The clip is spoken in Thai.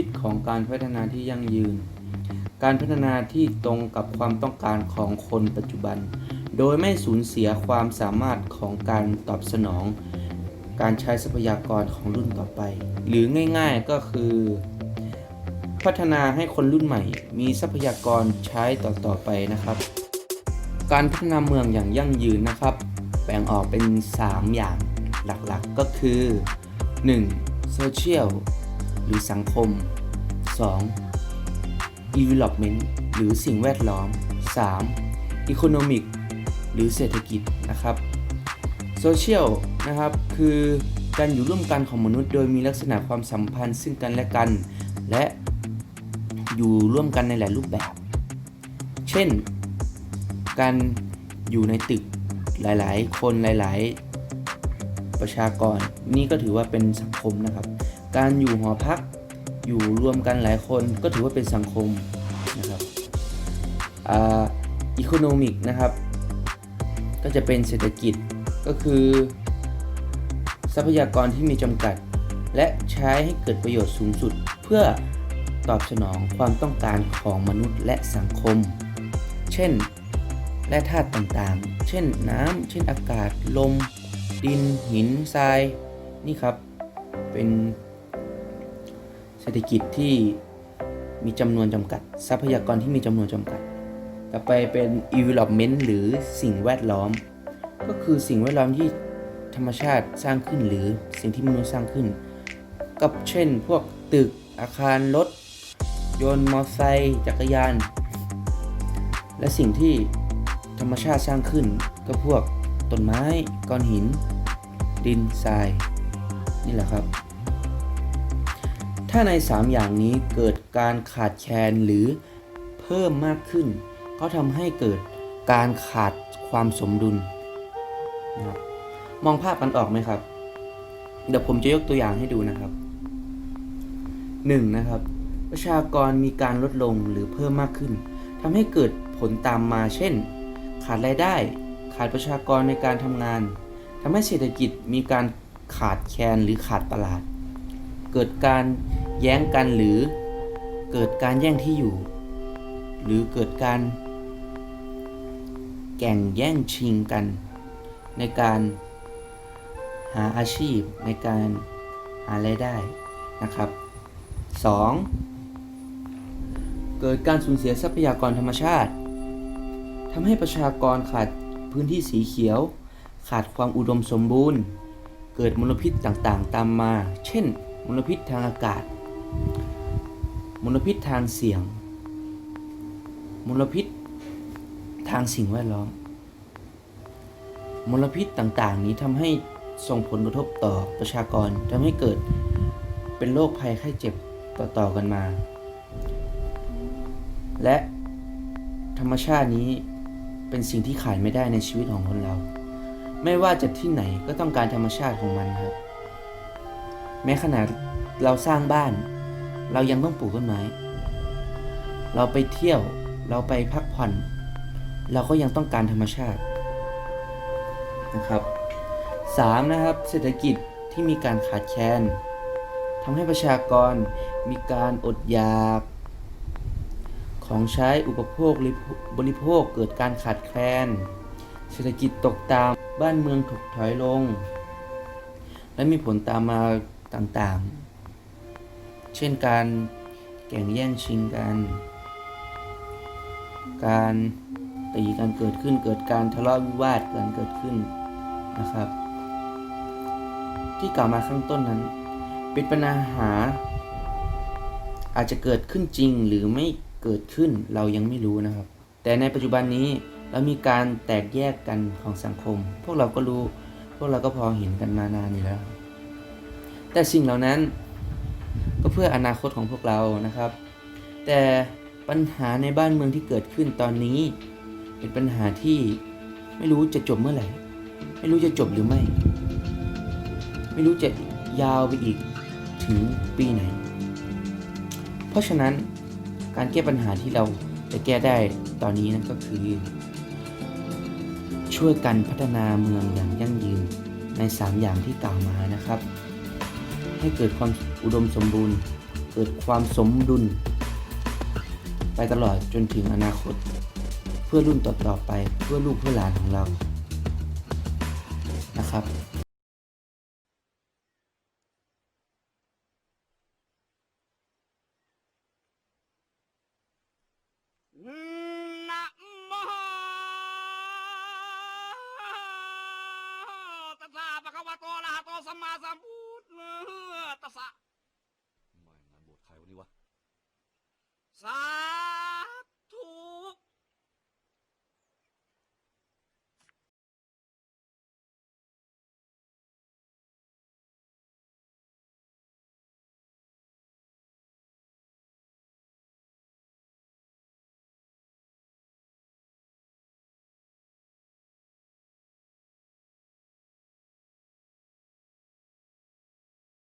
คิดของการพัฒนาที่ยั่งยืน การพัฒนาที่ตรงกับความต้องการของคนปัจจุบัน โดยไม่สูญเสียความสามารถของการตอบสนอง การใช้ทรัพยากรของรุ่นต่อไป หรือง่ายๆก็คือ พัฒนาให้คนรุ่นใหม่ มีทรัพยากรใช้ต่อๆไปนะครับ การพัฒนาเมืองอย่างยั่งยืนนะครับ แบ่งออกเป็น 3 อย่างหลักๆก็คือ 1. Social หรือสังคม 2. Development หรือสิ่งแวดล้อม 3. Economic หรือเศรษฐกิจนะครับ Social นะครับ คือการอยู่ร่วมกันของมนุษย์ โดยมีลักษณะความสัมพันธ์ซึ่งกันและกัน และอยู่ร่วมกันในหลายรูปแบบ เช่น การอยู่ในตึกหลาย ๆ คนหลาย ๆ ประชากร นี่ก็ถือว่าเป็นสังคมนะครับ การอยู่หอพักอยู่รวมกันหลายคนก็ถือว่าเป็นสังคมนะครับอีโคโนมิกนะครับ ก็จะเป็นเศรษฐกิจก็คือ ทรัพยากรที่มีจำกัด และใช้ให้เกิดประโยชน์สูงสุด เพื่อตอบสนองความต้องการของมนุษย์และสังคม เช่นแร่ธาตุต่างๆ เช่นน้ำ เช่นอากาศ ลม ดิน หิน ทราย นี่ครับ เป็น ศรษฐกิจที่มีจำนวนจำกัด ทรัพยากรที่มีจำนวนจำกัด ต่อไปเป็น environment หรือสิ่งแวดล้อม ก็คือสิ่งแวดล้อมที่ธรรมชาติสร้างขึ้นหรือสิ่งที่มนุษย์สร้างขึ้น กับเช่น พวกตึกอาคารรถยนต์มอเตอร์ไซค์จักรยาน และสิ่งที่ธรรมชาติสร้างขึ้น ก็พวกต้นไม้ก้อนหิน ดินทราย นี่แหละครับ ถ้าใน 3 อย่างนี้เกิดการขาดแคลนหรือเพิ่มมากขึ้น ก็ทำให้เกิดการขาดความสมดุลนะครับมองภาพกันออกไหมครับ เดี๋ยวผมจะยกตัวอย่างให้ดูนะครับ 1. นะครับ ประชากรมีการลดลงหรือเพิ่มมากขึ้นทำให้เกิดผลตามมาเช่น ขาดรายได้ ขาดประชากรในการทำงานทำให้เศรษฐกิจมีการขาดแคลนหรือขาดตลาด เกิดการ แย้งกันหรือเกิดการแย่งที่อยู่ หรือเกิดการแก่งแย่งชิงกัน ในการหาอาชีพในการหารายได้นะครับ 2. เกิดการสูญเสียทรัพยากรธรรมชาติทำให้ประชากรขาดพื้นที่สีเขียว ขาดความอุดมสมบูรณ์ เกิดมลพิษต่างๆ ตามมา เช่น มลพิษทางอากาศ มลพิษทางเสียง มลพิษทางสิ่งแวดล้อม มลพิษต่างๆ นี้ทำให้ส่งผลกระทบต่อประชากรทำให้เกิดเป็นโรคภัยไข้เจ็บต่อๆกันมา และธรรมชาตินี้เป็นสิ่งที่ขายไม่ได้ในชีวิตของคนเรา ไม่ว่าจะที่ไหนก็ต้องการธรรมชาติของมันครับ แม้ขนาดเราสร้างบ้าน เรายังต้องปลูกต้นไม้ เราไปเที่ยว เราไปพักผ่อน เราก็ยังต้องการธรรมชาตินะครับ 3. นะครับ เศรษฐกิจที่มีการขาดแคลนทำให้ประชากรมีการอดอยาก ของใช้อุปโภคบริโภคเกิดการขาดแคลน เศรษฐกิจตกตามบ้านเมืองถูกถอยลง และมีผลตามมาต่างๆ เช่นการแข่งแย่งชิงกัน การตีกันเกิดขึ้นเกิดการทะเลาะวิวาทกันเกิดขึ้นนะครับ ที่กล่าวมาข้างต้นนั้น เป็นปัญหา อาจจะเกิดขึ้นจริงหรือไม่เกิดขึ้นเรายังไม่รู้นะครับ แต่ในปัจจุบันนี้เรามีการแตกแยกกันของสังคม พวกเราก็รู้ พวกเราก็พอเห็นกันมานานอยู่แล้ว แต่สิ่งเหล่านั้น พื่ออนาคตของพวกเรานะครับ แต่ปัญหาในบ้านเมืองที่เกิดขึ้นตอนนี้ เป็นปัญหาที่ไม่รู้จะจบเมื่อไหร่ ไม่รู้จะจบหรือไม่ ไม่รู้จะยาวไปอีกถึงปีไหน เพราะฉะนั้นการแก้ปัญหาที่เราจะแก้ได้ตอนนี้นั่นก็คือ ช่วยกันพัฒนาเมืองอย่างยั่งยืนใน 3 อย่างที่กล่าวมานะครับ ให้เกิดความอุดมสมบูรณ์ เกิดความสมดุล ไปตลอดจนถึงอนาคต เพื่อรุ่นต่อๆไปเพื่อลูกเพื่อหลานของเรานะครับนะโมตัสสะปะคะวะโตอะระหะโตสัมมาสัมพุ ทธัสสะไม่งานบวชใครวะนี่วะ สา